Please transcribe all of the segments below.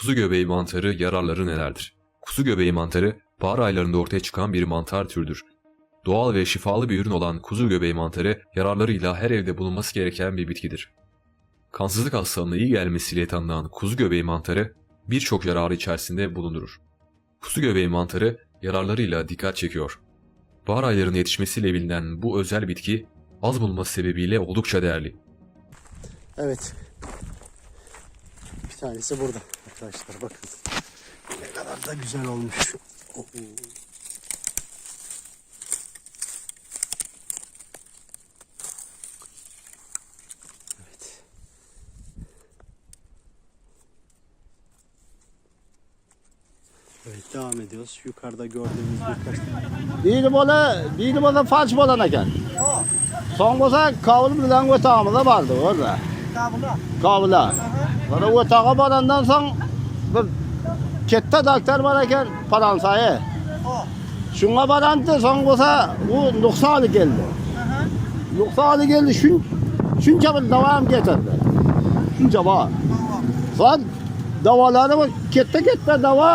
Kuzu göbeği mantarı yararları nelerdir? Kuzu göbeği mantarı bahar aylarında ortaya çıkan bir mantar türüdür. Doğal ve şifalı bir ürün olan kuzu göbeği mantarı yararlarıyla her evde bulunması gereken bir bitkidir. Kansızlık hastalığına iyi gelmesiyle tanınan kuzu göbeği mantarı birçok yararı içerisinde bulundurur. Kuzu göbeği mantarı yararlarıyla dikkat çekiyor. Bahar aylarında yetişmesiyle bilinen bu özel bitki az bulunması sebebiyle oldukça değerli. Evet. Bir tanesi burada arkadaşlar bakın. Ne kadar da güzel olmuş. Oo. Evet. Evet devam ediyoruz. Yukarıda gördüğümüz birkaç Biri bola, biri bola falç bolan ekan. So'ng bo'lsa kovul bilan o'tog'imiz bordi o'zi. Kovula. Mana o'tog'i borgandan so'ng bir katta doktor bor ekan Faransayi. Shunga borandi, so'ng bo'lsa u nuqsoni keldi. Nuqsoni keldi, shun shuncha bir davo ham ketirdi. Shuncha bor. So'ng davolari bu katta katta davo.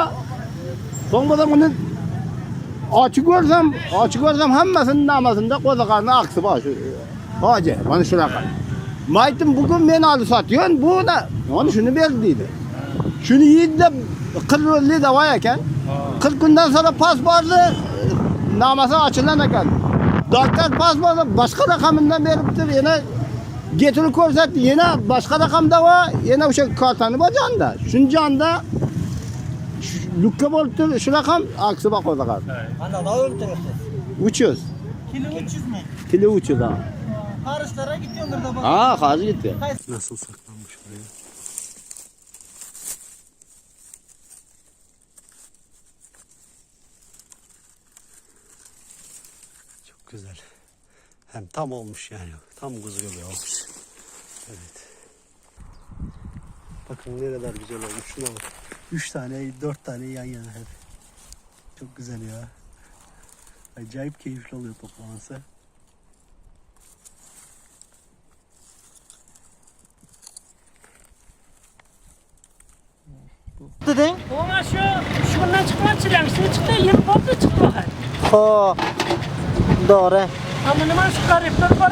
So'ng bo'lsa uni ochib ko'rsam ochib ko'rsam hammasini namasida qo'ziqarni aqsi bor shu hoji mana shunaqa aytdim bugun men olib sotyapman bu da shuni ber deydi shuni yeydi deb qirq rolli davo ekan qirq kundan sonra pas bordi namasi ochilar ekan doktor pas bordi boshqa raqamidan beribdi yana getirib ko'rsatdi yana boshqa raqam davo yana o'sha kartani bor jonda shuni jonda lukka bo'lib turib shu raqam aksi bor qo'ziqarni Ana ne öldürürsün? 300. Kilo 300 mü? Kilo 300 ha. Karışlara gidiyorlar da bak. Ha, hadi gitti. nasıl saklanmış buraya. Çok güzel. Hem tam olmuş yani. Tam kuzu gibi olmuş. Evet. Bakın ne kadar güzel olmuş. Şuna bak. Üç tane, dört tane yan yana hep. Çok güzel ya. Acayip keyifli oluyor toplaması. Dedin? Ona şu şundan çıkma çilemişsin çıktı yıl oldu çıktı bakayım. Ho. Doğru. Ama ne var şu garipler var.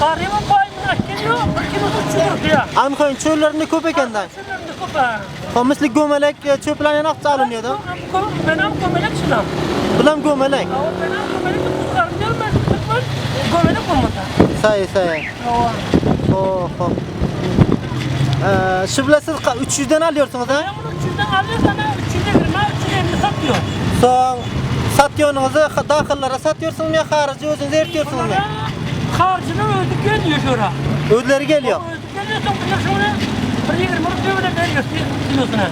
Garibi boyuna geliyor. Da çürük ya. Ankoyun çöllerinde köp ekenden. Şunlarını kopa. O misli gömelek e, çöpler yanak çalınıyor da. Ben am gömelek şunam. Bilen gömelek. Ben am gömelek kuzlarım. Lütfen gömelek olmadı. Say say. Ho ho. Ee, şimdi siz ka- 300'den alıyorsunuz ha? Ben bunu üçünden alıyor sana. Satıyor. Son satıyorsunuz dahillara satıyorsunuz mu ya harici özünüz eritiyorsunuz mu? Bunlara harcını ödük geliyor şura. Ödleri geliyor. Ödük geliyor sonra şuna. Bir yirmi rupiye bile veriyor kilosuna.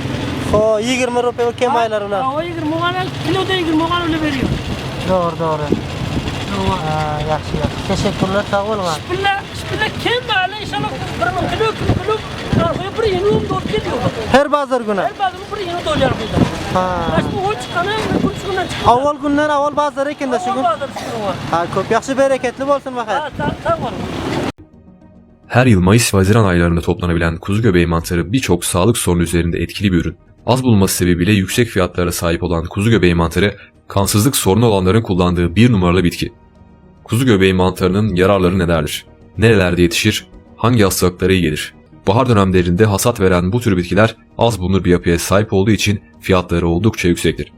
Ho 20 rupiye o kemaylar ulan. O yirmi muğana kilo da yirmi muğana öyle veriyor. Doğru doğru. Ha, yaxshi yaxshi. Teşekkürler sağ olun. ha. Bismillah, bismillah kim böyle inşallah bir min kilo kilo kilo narxı bir yeni um dört gidiyor. Her bazar günü. Her bir yeni. Ha. O çıkanı çıkanı çıkanı. Avval günler avval bazar ekan da şu gün. Ha ko'p yaxshi bereketli bo'lsin bakay. Ha ta ta var. Her yıl Mayıs ve Haziran aylarında toplanabilen kuzu göbeği mantarı birçok sağlık sorunu üzerinde etkili bir ürün. Az bulunması sebebiyle yüksek fiyatlara sahip olan kuzu göbeği mantarı, kansızlık sorunu olanların kullandığı bir numaralı bitki. Kuzu göbeği mantarının yararları nelerdir? Nerelerde yetişir? Hangi hastalıklara iyi gelir? Bahar dönemlerinde hasat veren bu tür bitkiler az bulunur bir yapıya sahip olduğu için fiyatları oldukça yüksektir.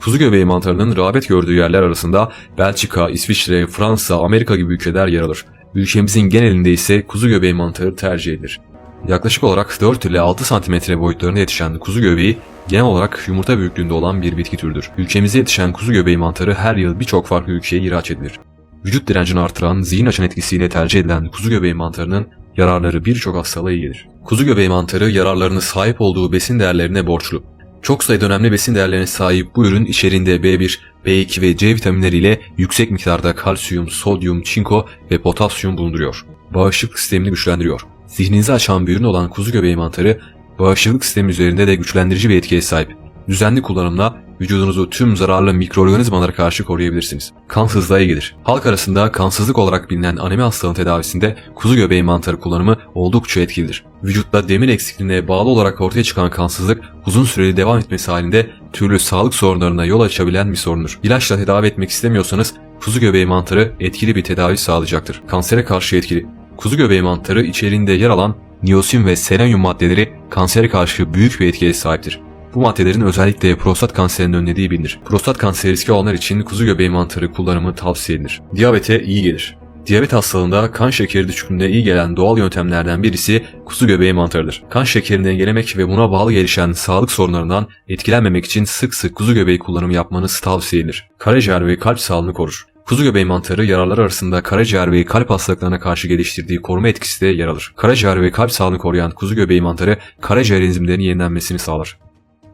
Kuzu göbeği mantarının rağbet gördüğü yerler arasında Belçika, İsviçre, Fransa, Amerika gibi ülkeler yer alır. Ülkemizin genelinde ise kuzu göbeği mantarı tercih edilir. Yaklaşık olarak 4 ile 6 cm boyutlarında yetişen kuzu göbeği genel olarak yumurta büyüklüğünde olan bir bitki türüdür. Ülkemize yetişen kuzu göbeği mantarı her yıl birçok farklı ülkeye ihraç edilir. Vücut direncini artıran, zihin açan etkisiyle tercih edilen kuzu göbeği mantarının yararları birçok hastalığa iyi. Kuzu göbeği mantarı yararlarını sahip olduğu besin değerlerine borçlu. Çok sayıda önemli besin değerlerine sahip bu ürün içerisinde B1, B2 ve C vitaminleriyle yüksek miktarda kalsiyum, sodyum, çinko ve potasyum bulunduruyor. Bağışıklık sistemini güçlendiriyor. Zihninizi açan bir ürün olan kuzu göbeği mantarı, bağışıklık sistemi üzerinde de güçlendirici bir etkiye sahip. Düzenli kullanımla vücudunuzu tüm zararlı mikroorganizmalara karşı koruyabilirsiniz. Kansızlığa iyi gelir. Halk arasında kansızlık olarak bilinen anemi hastalığın tedavisinde kuzu göbeği mantarı kullanımı oldukça etkilidir. Vücutta demir eksikliğine bağlı olarak ortaya çıkan kansızlık uzun süreli devam etmesi halinde türlü sağlık sorunlarına yol açabilen bir sorundur. İlaçla tedavi etmek istemiyorsanız kuzu göbeği mantarı etkili bir tedavi sağlayacaktır. Kansere karşı etkili. Kuzu göbeği mantarı içeriğinde yer alan niyosin ve selenyum maddeleri kansere karşı büyük bir etkiye sahiptir. Bu maddelerin özellikle prostat kanserinin önlediği bilinir. Prostat kanseri riski olanlar için kuzu göbeği mantarı kullanımı tavsiye edilir. Diyabete iyi gelir. Diyabet hastalığında kan şekeri düşüklüğünde iyi gelen doğal yöntemlerden birisi kuzu göbeği mantarıdır. Kan şekerini dengelemek ve buna bağlı gelişen sağlık sorunlarından etkilenmemek için sık sık kuzu göbeği kullanımı yapmanız tavsiye edilir. Karaciğer ve kalp sağlığını korur. Kuzu göbeği mantarı yararlar arasında karaciğer ve kalp hastalıklarına karşı geliştirdiği koruma etkisi de yer alır. Karaciğer ve kalp sağlığını koruyan kuzu göbeği mantarı karaciğer enzimlerinin yenilenmesini sağlar.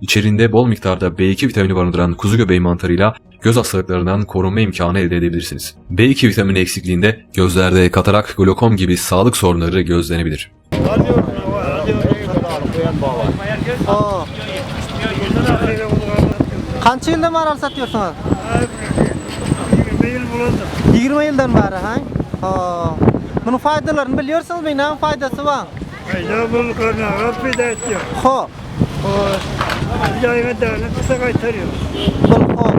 İçerinde bol miktarda B2 vitamini barındıran kuzu göbeği mantarıyla göz hastalıklarından korunma imkanı elde edebilirsiniz. B2 vitamini eksikliğinde gözlerde katarak, glokom gibi sağlık sorunları gözlenebilir. Qancha yildan beri satıyorsunuz? 20 yıl bulundu. 20 yıldan beri ha? Oo. Bunun faydalarını biliyorsunuz mu? Ne faydası var? Ayda bulgarına Rabbi de ediyor. Ho. Yayına dağını kısa kaytarıyor. Bul ho.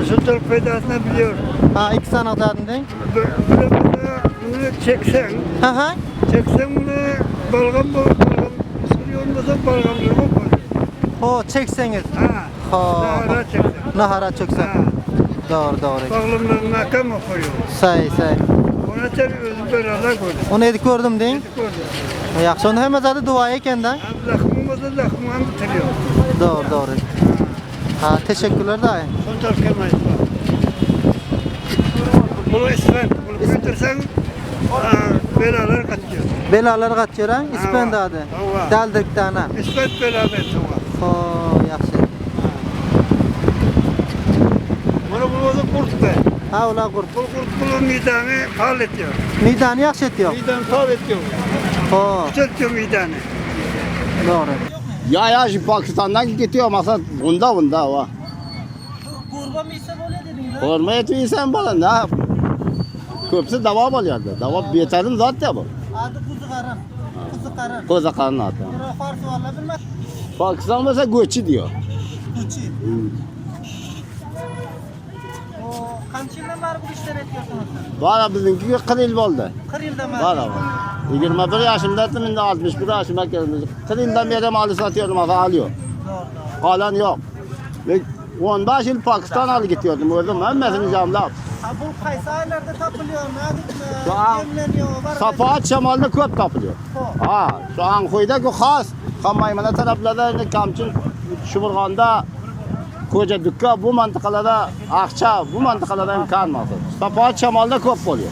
Nasıl faydasını biliyor. Ha iki sana zaten değil. Böyle bunu çeksen, Ha ha. çeksen bunu balgam balgam sürüyor olmasa balgamları koy. Ho çekseniz. Ha, Ho. daha çeksen. Nahara çöksen. Ha, Doğru doğru. bağlamlarına nakam mı koyuyor? Say say. Ona tabi özü beraber koydu. Onu edik gördüm değil. Koydu. Yaxşı onu hemen zaten dua ekenden. Hem lakmımızı lakmıma bitiriyor. Doğru doğru. Ha teşekkürler dayı. Son var. Bunu isfen, bunu götürsen belalar kaçıyor. Belalar kaçıyor ha? İspen Ha, dadı. ha. Daldık tane. İsmet beraber tamam. Ho yaxşı. Bunu bulmadı kurt be. Ha ular qurb. Bu kurt bunun midanı hal ediyor. Midani yaxshi etiyor. Midan hal ediyor. Ho Çöktüyor midanı. Doğru. Ya ya şu Pakistan'dan gidiyor masa bunda bunda va. Qurba misa bo'la dedingiz. Korma etiysen bana ne? Köpse dava oluyordu. Dava beterim zaten bu. Adı qiziqarin. Qiziqarin. Koza karnı atı. Biri farsi valla bilmez. Pakistan mesela göçü diyor. Uchi. O qancha yildan beri bu ishlar etyapsınız? Bana bizimki 40 yıl oldu. 40 yildan beri. Var ama. 21 yaşımda şimdi 61 yaşıma geldim. 40 yıldan beri malı satıyorum ama alıyor. Kalan yok. Ve 15 yıl Pakistan alı gidiyordum. Özüm hemmesini camlap. Ha bu qaysi aylarda Nima yemleniyor? Safahat şamalda köp tapılıyor. Ha, şu an koydaki khas. Kamaymana taraflarda, Kamçın, Şumurgan'da, Koca Dükka bu mantikalarda, Akça bu mantikalarda imkan var. Safahat şamalda köp oluyor.